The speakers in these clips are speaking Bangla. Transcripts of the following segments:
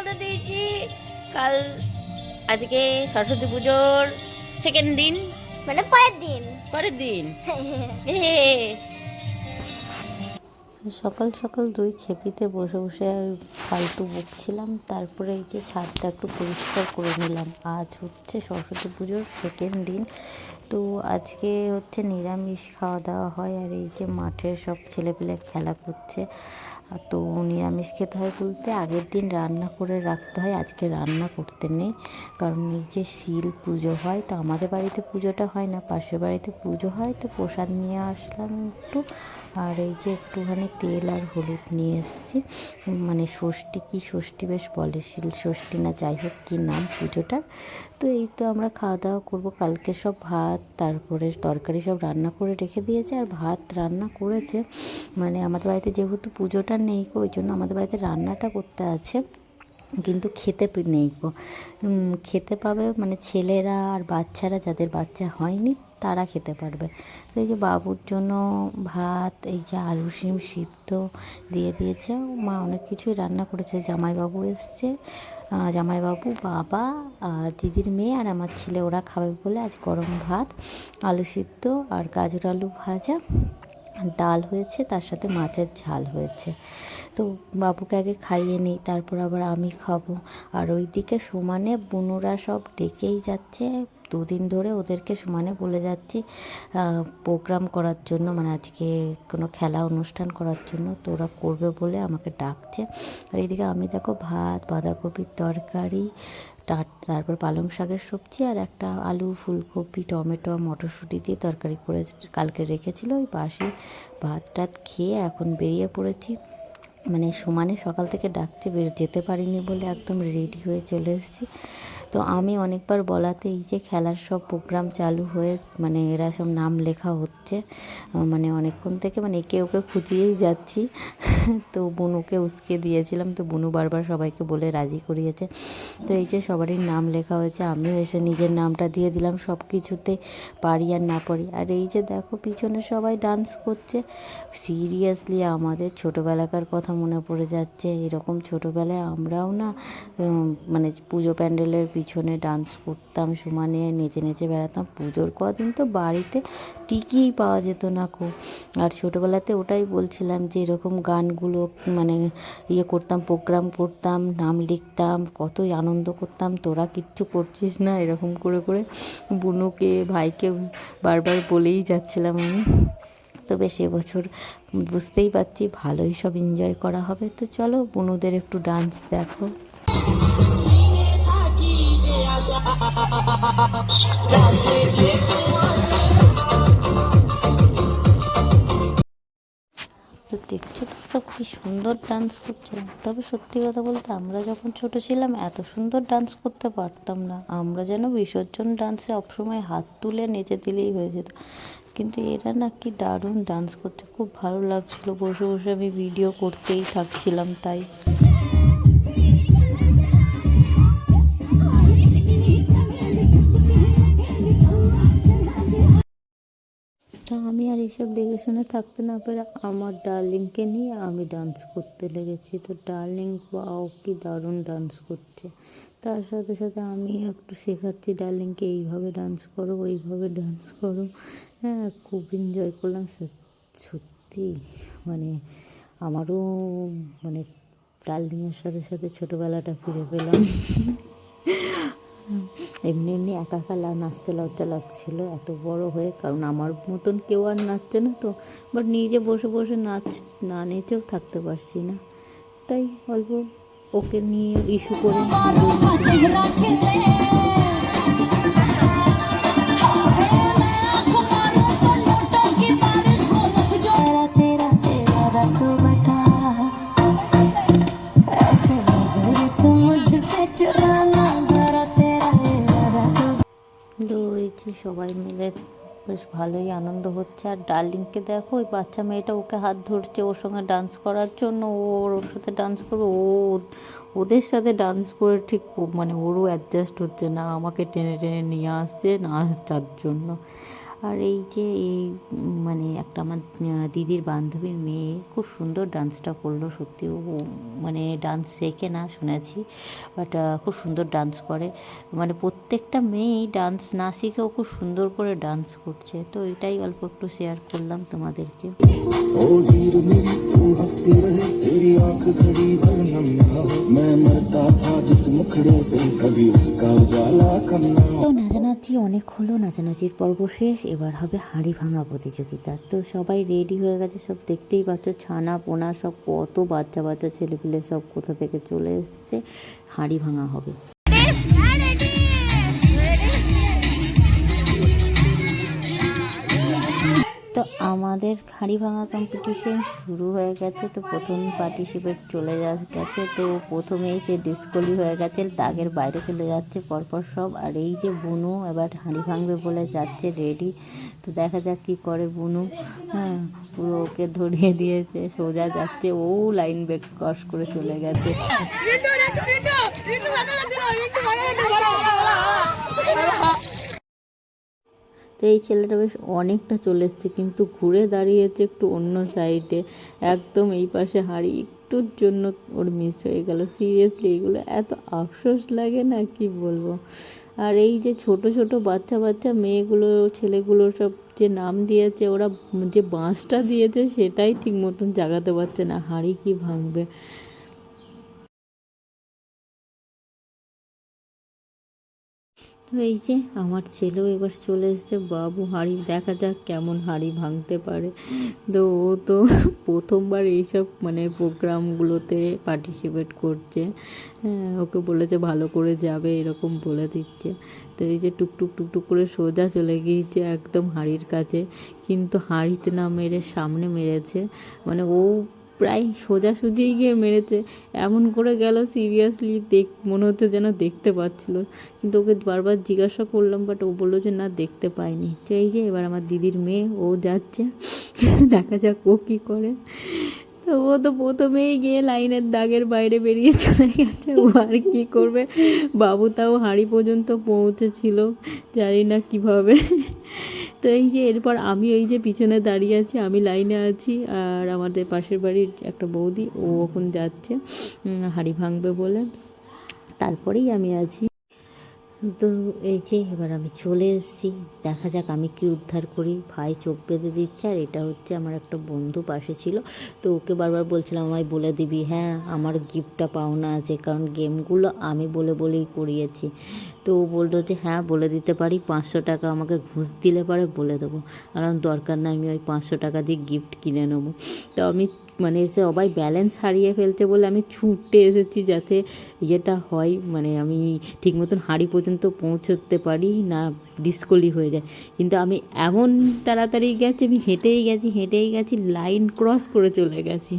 করে দিয়েছি। কাল আজকে সরস্বতী পুজোর সেকেন্ড দিন। মানে পরের দিন। পরের দিন। সকাল সকাল দুই খেপিতে বসে বসে ফালতু বকছিলাম। তারপরে এই যে ছাদটা একটু পরিষ্কার করে নিলাম। আজ হচ্ছে সরস্বতী পুজোর সেকেন্ড দিন। তো আজকে হচ্ছে নিরামিষ খাওয়া দাওয়া হয় আর এই যে মাঠের সব ছেলেপিলে খেলা করছে। তো নিরামিষ খেতে হয় বলতে আগের দিন রান্না করে রাখতে হয়, আজকে রান্না করতে নেই। কারণ যে শিল পুজো হয়, তো আমাদের বাড়িতে পুজোটা হয় না, পাশের বাড়িতে পুজো হয়, তো প্রসাদ নিয়ে আসলাম একটু। আর এই যে একটুখানি তেল আর হলুদ নিয়ে এসেছি। মানে ষষ্ঠী কি ষষ্ঠী বেশ বলে, শিল ষষ্ঠী না যাই হোক কী নাম পুজোটার। তো এই তো আমরা খাওয়া দাওয়া করব, কালকে সব ভাত, তারপরে তরকারি সব রান্না করে রেখে দিয়েছে। আর ভাত রান্না করেছে মানে আমাদের বাড়িতে যেহেতু পুজোটা নেই গো, ওই জন্য আমাদের বাড়িতে রান্নাটা করতে আছে কিন্তু খেতে নেই গো। খেতে পাবে মানে ছেলেরা আর বাচ্চারা যাদের বাচ্চা হয়নি তারা খেতে পারবে। তো এই যে বাবুর জন্য ভাত এই যে আলু শিম সিদ্ধ দিয়ে দিয়েছে মা অনেক কিছুই রান্না করেছে। জামাইবাবু এসছে জামাইবাবু বাবা আর দিদির মেয়ে আর আমার ছেলে ওরা খাবে বলে আজ গরম ভাত আলু সিদ্ধ আর গাজর আলু ভাজা। ডাল হয়েছে, তার সাথে মাছের ঝাল হয়েছে। তো বাবুকে আগে খাইয়ে নিই, তারপর আবার আমি খাব। আর ওইদিকে সমানে বুনুরা সব ডেকেই যাচ্ছে। দুদিন ধরে ওদেরকে সমানে বলে যাচ্ছি প্রোগ্রাম করার জন্য মানে আজকে কোনো খেলা অনুষ্ঠান করার জন্য, তো ওরা করবে বলে আমাকে ডাকছে। আর এইদিকে আমি দেখো ভাত, বাঁধাকপির তরকারি তারপর পালং শাকের সবজি আর একটা আলু, ফুলকপি, টমেটো, মটরশুঁটি দিয়ে তরকারি করে কালকে রেখেছিল। ওই পাশে ভাত টাত খেয়ে এখন বেরিয়ে পড়েছি। মানে সমানে সকাল থেকে ডাকছে, বের যেতে পারিনি বলে একদম রেডি হয়ে চলে এসেছি। তো আমি অনেকবার বলাতে এই যে খেলার সব প্রোগ্রাম চালু হয়ে মানে এরা সব নাম লেখা হচ্ছে মানে অনেকক্ষণ থেকে মানে একে ওকে খুঁজিয়েই যাচ্ছি। তো বুনুকে উস্কে দিয়েছিলাম, তো বুনু বারবার সবাইকে বলে রাজি করিয়েছে। তো এই যে সবারই নাম লেখা হয়েছে, আমিও এসে নিজের নামটা দিয়ে দিলাম সব কিছুতে পারি আর না পারি। আর এই যে দেখো পিছনে সবাই ডান্স করছে। সিরিয়াসলি আমাদের ছোটোবেলাকার কথা মনে পড়ে যাচ্ছে। এরকম ছোটোবেলায় আমরাও না মানে পুজো প্যান্ডেলের পিছনে ডান্স করতাম সমানে নেচে নেচে বেড়াতাম। পুজোর কদিন তো বাড়িতে টিকিই পাওয়া যেত না কো। আর ছোটোবেলাতে ওটাই বলছিলাম যে, এরকম গানগুলো মানে ইয়ে করতাম প্রোগ্রাম করতাম, নাম লিখতাম, কতই আনন্দ করতাম। তোরা কিচ্ছু করছিস না, এরকম করে করে বুনুকে, ভাইকে বারবার বলেই যাচ্ছিলাম আমি। তো বেশ এবছর বুঝতেই পারছি ভালোই সব এনজয় করা হবে। তো চলো, বুনুদের একটু ডান্স দেখো। তো দেখছ তো সব কি সুন্দর ডান্স করছে। তবে সত্যি কথা বলতে আমরা যখন ছোট ছিলাম, এত সুন্দর ডান্স করতে পারতাম না। আমরা যেন বিসর্জন ডান্সে সবসময় হাত তুলে নেচে দিলেই হয়ে যেত। কিন্তু এরা না কি দারুণ ডান্স করছে। খুব ভালো লাগছিল। বসে বসে আমি ভিডিও করতেই থাকছিলাম, তাই। তো আমি আর এইসব দেখে শুনে থাকতে না পেরে আমার ডার্লিংকে নিয়ে আমি ডান্স করতে লেগেছি। তো ডার্লিং বাও কি দারুণ ডান্স করছে। তার সাথে সাথে আমি একটু শেখাচ্ছি, ডার্লিংকে এইভাবে ডান্স করো, ওইভাবে ডান্স করো। হ্যাঁ খুব এনজয় করলাম। সত্যি মানে আমারও মানে ডার্লিংয়ের সাথে সাথে ছোটোবেলাটা ফিরে পেলাম। এমনি এমনি একা একা নাচতে লজ্জা লাগছিল এত বড় হয়ে, কারণ আমার মতন কেউ আর নাচছে না তো। বাট নিজে বসে বসে নাচ না নেচেও থাকতে পারছি না। তাই অল্প ওকে নিয়ে ইস্যু করে। সবাই মিলে বেশ ভালোই আনন্দ হচ্ছে। আর ডার্লিংকে দেখো, ওই বাচ্চা মেয়েটা ওকে হাত ধরছে ওর সঙ্গে ডান্স করার জন্য। ওর ওর সাথে ডান্স করবে, ও ওদের সাথে ডান্স করে ঠিক মানে ওরও অ্যাডজাস্ট হচ্ছে না, আমাকে টেনে টেনে নিয়ে আসছে না নাচার জন্য। আর এই যে এই মানে একটা আমার দিদির বান্ধবীর মেয়ে খুব সুন্দর ডান্সটা করল সত্যি মানে ডান্স শেখে না শুনেছি বাট খুব সুন্দর ডান্স করে। মানে প্রত্যেকটা মেয়েই ডান্স না শিখেও খুব সুন্দর করে ডান্স করছে। তো এটাই অল্প একটু শেয়ার করলাম তোমাদেরকে। তো নাচানাচি অনেক হলো নাচানাচির পর্ব শেষ। এবার হবে হাঁড়ি ভাঙা প্রতিযোগিতা। তো সবাই রেডি হয়ে গেছে, সব দেখতেই পাচ্ছ, ছানা, পোনা, সব কত বাচ্চা বাচ্চা ছেলেপিলে সব কোথা থেকে চলে এসছে, হাঁড়ি ভাঙা হবে। তো আমাদের হাঁড়ি ভাঙা কম্পিটিশন শুরু হয়ে গেছে, তো প্রথম পার্টিসিপেট চলে গেছে, তো প্রথমেই সে ডিসকলি হয়ে গেছে, দাগের বাইরে চলে যাচ্ছে, পরপর সব, আর এই যে বুনু এবার হাঁড়ি ভাঙবে বলে যাচ্ছে রেডি তো দেখা যাক কি করে বুনু। হ্যাঁ পুরো ওকে ধরিয়ে দিয়েছে, সোজা যাচ্ছে, ও লাইন ব্রেক ক্রস করে চলে গেছে। তো এই ছেলেটা বেশ অনেকটা চলে এসছে, কিন্তু ঘুরে দাঁড়িয়েছে একটু অন্য সাইডে একদম এই পাশে হাঁড়ি একটুর জন্য ওর মিস হয়ে গেল। সিরিয়াসলি এগুলো এত আফসোস লাগে না? কি বলব? আর এই যে ছোট ছোট বাচ্চা বাচ্চা মেয়েগুলো, ছেলেগুলো সব যে নাম দিয়েছে, ওরা যে বাঁশটা দিয়েছে, সেটাই ঠিক মতন জাগাতে পারছে না। হাঁড়ি কি ভাঙবে? তো এই যে আমার ছেলেও এবার চলে এসছে। বাবু হাঁড়ি দেখা যাক কেমন হাঁড়ি ভাঙতে পারে। তো ও তো প্রথমবার এইসব মানে প্রোগ্রামগুলোতে পার্টিসিপেট করছে। হ্যাঁ, ওকে বলেছে ভালো করে যাবে এরকম বলে দিচ্ছে। তো এই যে টুকটুক টুকটুক করে সোজা চলে গিয়েছে একদম হাঁড়ির কাছে। কিন্তু হাঁড়িতে না মেরে সামনে মেরেছে। মানে ও প্রায় সোজাসুজি গিয়ে মেরেছে। এমন করে গেল সিরিয়াসলি দেখ, মনে হচ্ছে যেন দেখতে পাচ্ছিল। কিন্তু ওকে বারবার জিজ্ঞাসা করলাম বাট ও বলল যে না, দেখতে পাইনি। সেই যে এবার আমার দিদির মেয়ে, ও যাচ্ছে। দেখা যাক ও কী করে। তো ও তো প্রথমেই গিয়ে লাইনের দাগের বাইরে বেরিয়ে চলে গেছে। ও আর কী করবে? বাবু তাও হাঁড়ি পর্যন্ত পৌঁছেছিল। জানি না কীভাবে। তো এই যে এরপর আমি এই যে পিছনে দাঁড়িয়ে আছি, আমি লাইনে আছি আর আমাদের পাশের বাড়ির একটা বৌদি, ও এখন যাচ্ছে হাঁড়ি ভাঙবে বলে। তারপরেই আমি আছি। তো এই যে এবার আমি চলে এসেছি। দেখা যাক আমি কি উদ্ধার করি। ভাই চোখ বেঁধে দিচ্ছে আর এটা হচ্ছে আমার একটা বন্ধু পাশে ছিল। তো ওকে বারবার বলছিলাম, আমায় বলে দিবি। হ্যাঁ আমার গিফটটা পাওনা আছে, কারণ গেমগুলো আমি বলে বলেই করিয়েছি। তো ও বলল যে হ্যাঁ বলে দিতে পারি। পাঁচশো টাকা আমাকে ঘুষ দিলে পারে বলে দেবো। কারণ দরকার না আমি ওই পাঁচশো টাকা দিয়ে গিফট কিনে নেব। তো আমি মানে সবাই ব্যালেন্স হারিয়ে ফেলছে বলে আমি ছুটে এসেছি যাতে ইয়েটা হয়। মানে আমি ঠিক মতন হাঁড়ি পর্যন্ত পৌঁছতে পারি না ডিসকলি হয়ে যায়। কিন্তু আমি এমন তাড়াতাড়ি গেছি, আমি হেঁটেই গেছি হেঁটেই গেছি লাইন ক্রস করে চলে গেছি।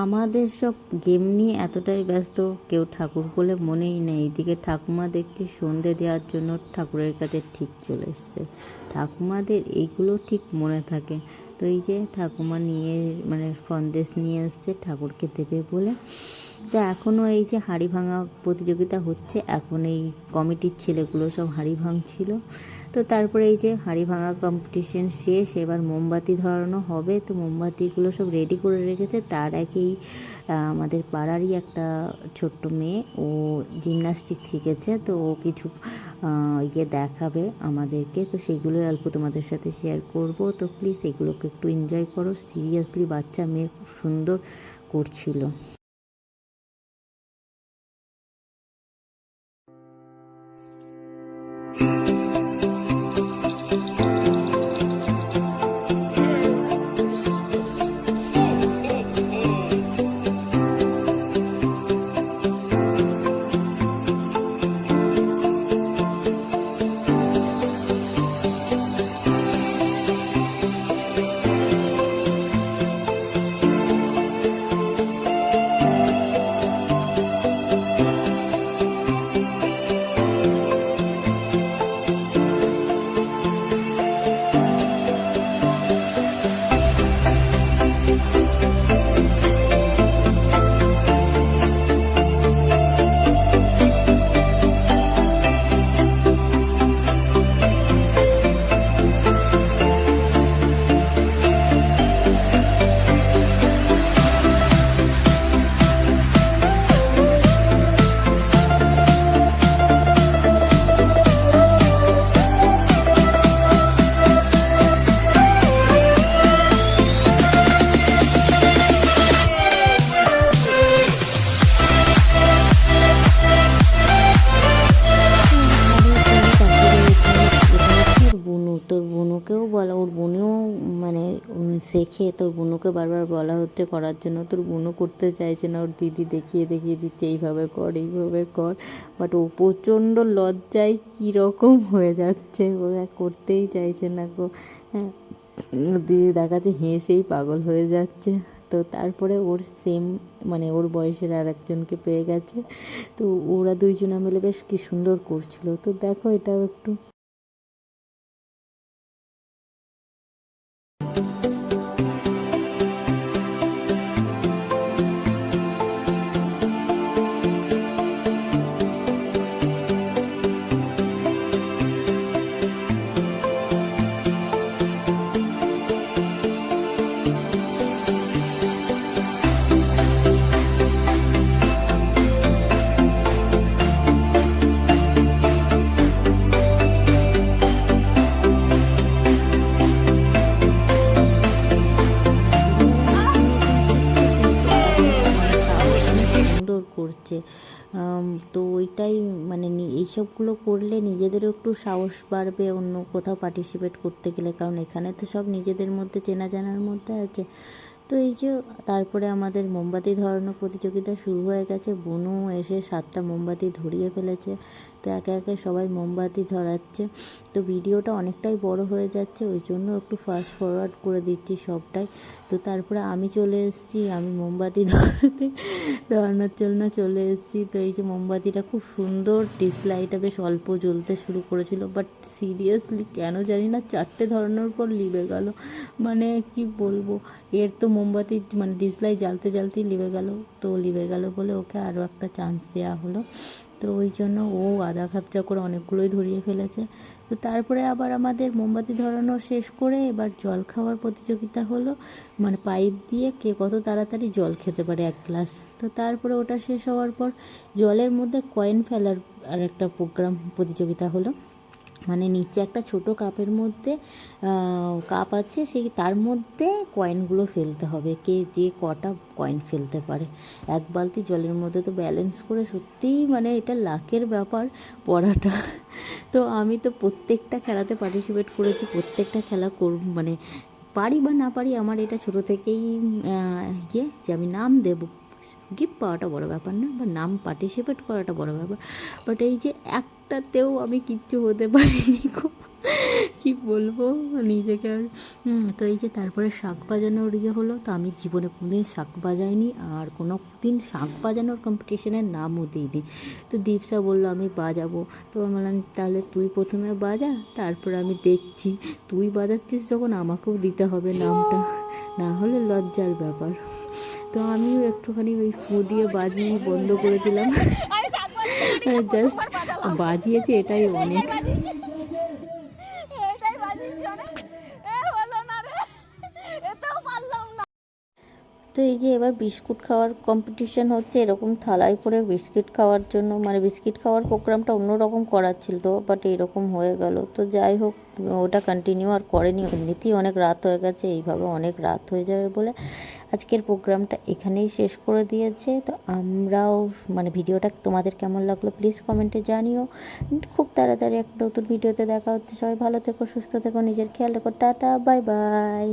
আমাদের সব গেম নিয়ে এতটাই ব্যস্ত, কেউ ঠাকুর বলে মনেই নেই। এদিকে ঠাকুমা দেখছি সন্ধে দেওয়ার জন্য ঠাকুরের কাছে ঠিক চলে এসছে। ঠাকুমাদের এইগুলো ঠিক মনে থাকে। তো এই যে ঠাকুমা নিয়ে মানে সন্দেশ নিয়ে এসছে ঠাকুরকে দেবে বলে। তো এখনও এই যে হাঁড়ি ভাঙা প্রতিযোগিতা হচ্ছে, এখন এই কমিটির ছেলেগুলো সব হাঁড়ি ভাঙছিল। তো তারপরে এই যে হাঁড়ি ভাঙা কম্পিটিশন শেষ, এবার মোমবাতি ধরানো হবে, তো মোমবাতিগুলো সব রেডি করে রেখেছে। তার আগেই আমাদের পাড়ারই একটা ছোট্ট মেয়ে, ও জিমনাস্টিক শিখেছে, তো ও কিছু ইয়ে দেখাবে আমাদেরকে। তো সেগুলো অল্প তোমাদের সাথে শেয়ার করব। তো প্লিজ এগুলোকে একটু এনজয় করো। সিরিয়াসলি বাচ্চা মেয়ে খুব সুন্দর করছিল। দেখে তোর বোনকে বারবার বলা হচ্ছে, করার জন্য তোর বোনও করতে চাইছে না, ওর দিদি দেখিয়ে দেখিয়ে দিচ্ছে, এইভাবে কর এইভাবে কর। বাট ও প্রচণ্ড লজ্জায় কীরকম হয়ে যাচ্ছে, ও করতেই চাইছে না গো। হ্যাঁ দিদি দেখাচ্ছে, হেসেই পাগল হয়ে যাচ্ছে। তো তারপরে ওর সেম মানে ওর বয়সের আর একজনকে পেয়ে গেছে। তো ওরা দুইজনে মিলে বেশ কি সুন্দর করছিল। তো দেখো এটাও একটু তো ওইটাই মানে এইসবগুলো করলে নিজেদেরও একটু সাহস বাড়বে অন্য কোথাও পার্টিসিপেট করতে গেলে। কারণ এখানে তো সব নিজেদের মধ্যে চেনা জানার মধ্যে আছে। তো এই যে তারপরে আমাদের মোমবাতি ধরানো প্রতিযোগিতা শুরু হয়ে গেছে। বনু এসে সাতটা মোমবাতি ধরিয়ে ফেলেছে। তো একে একে সবাই মোমবাতি ধরাচ্ছে। তো ভিডিওটা অনেকটাই বড় হয়ে যাচ্ছে, ওই জন্য একটু ফাস্ট ফরওয়ার্ড করে দিচ্ছি সবটাই। তো তারপরে আমি চলে এসেছি, আমি মোমবাতি ধরাতে, ধরানোর জন্য চলে এসেছি। তো এই যে মোমবাতিটা খুব সুন্দর ডিসলাইটা বেশ অল্প জ্বলতে শুরু করেছিল। বাট সিরিয়াসলি কেন জানি না, চারটে ধরানোর পর লিবে গেল। মানে কি বলব, এর তো মোমবাতি মানে ডিসলাই জ্বালতে জ্বালতেই লিবে গেল। তো লিবে গেল বলে ওকে আরও একটা চান্স দেওয়া হলো। তো ওই জন্য ও আধা খাপচা করে অনেকগুলোই ধরিয়ে ফেলেছে। তো তারপরে আবার আমাদের মোমবাতি ধরানো শেষ করে এবার জল খাওয়ার প্রতিযোগিতা হলো। মানে পাইপ দিয়ে কে কত তাড়াতাড়ি জল খেতে পারে এক গ্লাস। তো তারপরে ওটা শেষ হওয়ার পর জলের মধ্যে কয়েন ফেলার আর একটা প্রোগ্রাম, প্রতিযোগিতা হলো। মানে নিচে একটা ছোট কাপের মধ্যে কাপ আছে, সেই তার মধ্যে কয়েনগুলো ফেলতে হবে। কে যে কটা কয়েন ফেলতে পারে। এক বালতি জলের মধ্যে তো ব্যালেন্স করে সত্যিই মানে এটা লাকের ব্যাপার পড়াটা। তো আমি তো প্রত্যেকটা খেলাতে পার্টিসিপেট করেছি, প্রত্যেকটা খেলা কর মানে পারি বা না পারি আমার এটা ছোটো থেকেই ইয়ে যে আমি নাম দেবো। গিফট পাওয়াটা বড় ব্যাপার না, বা নাম পার্টিসিপেট করাটা বড় ব্যাপার। বাট এই যে একটাতেও আমি কিচ্ছু হতে পারিনি কি বলব? নিজেকে আর তো এই যে তারপরে শাঁখ বাজানোর ইয়ে হলো, তো আমি জীবনে কোনোদিন শাঁখ বাজাইনি, আর কোনো দিন শাঁখ বাজানোর কম্পিটিশনের নামও দিইনি। তো দীপসা বলল, আমি বাজাবো। তো আমি বললাম, তাহলে তুই প্রথমে বাজা, তারপর আমি দেখছি। তুই বাজাচ্ছিস যখন, আমাকেও দিতে হবে নামটা। না হলে লজ্জার ব্যাপার। তো আমিও একটুখানি ওই ফু দিয়ে বাজিয়ে বন্ধ করে দিলাম। জাস্ট বাজিয়েছে এটাই অনেক এটাই বাজিয়েছি অনেক এ হলো না রে এতেও পারলাম না তো এই যে এবার বিস্কুট খাওয়ার কম্পিটিশন হচ্ছে, এরকম থালায় করে বিস্কিট খাওয়ার জন্য মানে বিস্কিট খাওয়ার প্রোগ্রামটা অন্যরকম করার ছিল বাট এরকম হয়ে গেল। তো যাই হোক, ওটা কন্টিনিউ আর করেনি, এমনিতেই অনেক রাত হয়ে গেছে, এইভাবে অনেক রাত হয়ে যাবে বলে আজকের প্রোগ্রামটা এখানেই শেষ করে দিয়েছে। তো আমরাও মানে ভিডিওটা তোমাদের কেমন লাগল প্লিজ কমেন্টে জানিও। খুব তাড়াতাড়ি একটা নতুন ভিডিওতে দেখা হচ্ছে। সবাই ভালো থেকো, সুস্থ থেকো, নিজের খেয়াল রেখো। Tata bye bye